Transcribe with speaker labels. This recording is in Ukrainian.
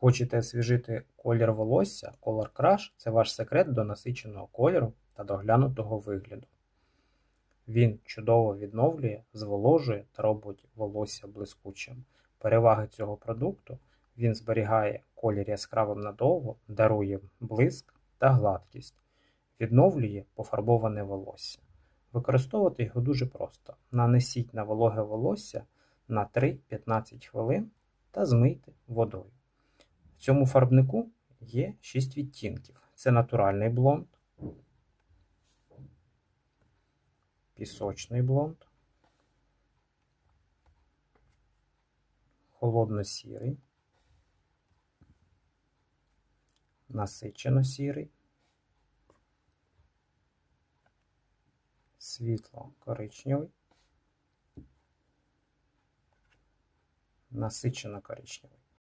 Speaker 1: Хочете освіжити колір волосся? Color Crush – це ваш секрет до насиченого кольору та доглянутого вигляду. Він чудово відновлює, зволожує та робить волосся блискучим. Переваги цього продукту він зберігає колір яскравим надовго, дарує блиск та гладкість, відновлює пофарбоване волосся. Використовувати його дуже просто. Нанесіть на вологе волосся на 3-15 хвилин та змийте водою. В цьому фарбнику є 6 відтінків. Це натуральний блонд, пісочний блонд, холодно-сірий, насичено-сірий, світло-коричневий, насичено-коричневий.